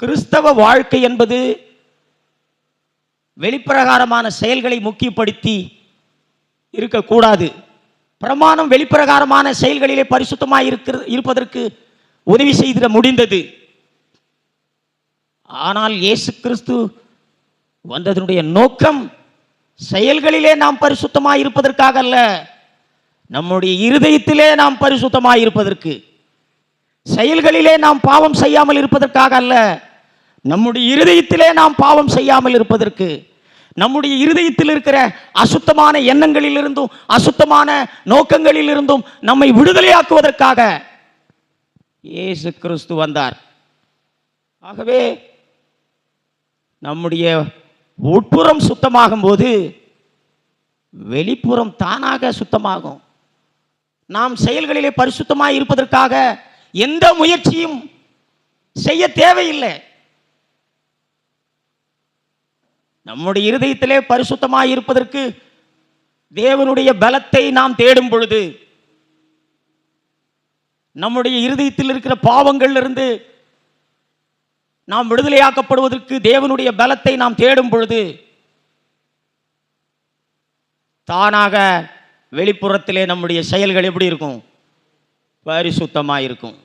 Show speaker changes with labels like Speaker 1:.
Speaker 1: கிறிஸ்தவ வாழ்க்கை என்பது வெளிப்பிரகாரமான செயல்களை முக்கியப்படுத்தி இருக்கக்கூடாது. பிரமாணம் வெளிப்பிரகாரமான செயல்களிலே பரிசுத்தமாக இருக்கிற இருப்பதற்கு உதவி செய்திட முடிந்தது. ஆனால் இயேசு கிறிஸ்து வந்ததனுடைய நோக்கம் செயல்களிலே நாம் பரிசுத்தமாக இருப்பதற்காக அல்ல நம்முடைய இருதயத்திலே நாம் பரிசுத்தமாக இருப்பதற்கு. செயல்களிலே நாம் பாவம் செய்யாமல் இருப்பதற்காக அல்ல. நம்முடைய இருதயத்திலே நாம் பாவம் செய்யாமல் இருப்பதற்கு நம்முடைய இருதயத்தில் இருக்கிற அசுத்தமான எண்ணங்களிலிருந்தும் அசுத்தமான நோக்கங்களிலிருந்தும் நம்மை விடுதலையாக்குவதற்காக இயேசு கிறிஸ்து வந்தார். ஆகவே நம்முடைய உட்புறம் சுத்தமாகும் போது வெளிப்புறம் தானாக சுத்தமாகும். நாம் செயல்களிலே பரிசுத்தமாக இருப்பதற்காக எந்த முயற்சியும் செய்ய தேவையில்லை. நம்முடைய இருதயத்திலே பரிசுத்தமாக இருப்பதற்கு தேவனுடைய பலத்தை நாம் தேடும் பொழுது நம்முடைய இருதயத்தில் இருக்கிற பாவங்களிலிருந்து நாம் விடுதலையாக்கப்படுவதற்கு தேவனுடைய பலத்தை நாம் தேடும் பொழுது தானாக வெளிப்புறத்திலே நம்முடைய செயல்கள் எப்படி இருக்கும்? பரிசுத்தமாக இருக்கும்.